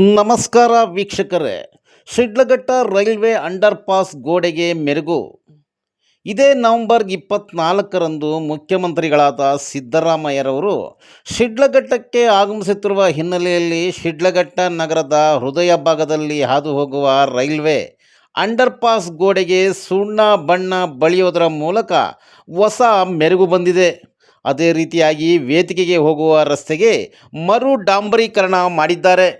ನಮಸ್ಕಾರ ವೀಕ್ಷಕರೇ. Sidlaghatta railway underpass ಗೋಡೆಗೆ ಮೆರುಗು. ಇದೇ ನವೆಂಬರ್ ಇಪ್ಪತ್ನಾಲ್ಕರಂದು ಮುಖ್ಯಮಂತ್ರಿಗಳಾದ ಸಿದ್ದರಾಮಯ್ಯರವರು ಶಿಡ್ಲಘಟ್ಟಕ್ಕೆ ಆಗಮಿಸುತ್ತಿರುವ ಹಿನ್ನೆಲೆಯಲ್ಲಿ ಶಿಡ್ಲಘಟ್ಟ ನಗರದ ಹೃದಯ ಭಾಗದಲ್ಲಿ ಹಾದು ಹೋಗುವ ರೈಲ್ವೆ ಅಂಡರ್ಪಾಸ್ ಗೋಡೆಗೆ ಸುಣ್ಣ ಬಣ್ಣ ಬಳಿಯೋದರ ಮೂಲಕ ಹೊಸ ಮೆರುಗು ಬಂದಿದೆ. ಅದೇ ರೀತಿಯಾಗಿ ವೇದಿಕೆಗೆ ಹೋಗುವ ರಸ್ತೆಗೆ ಮರು ಡಾಂಬರೀಕರಣ ಮಾಡಿದ್ದಾರೆ.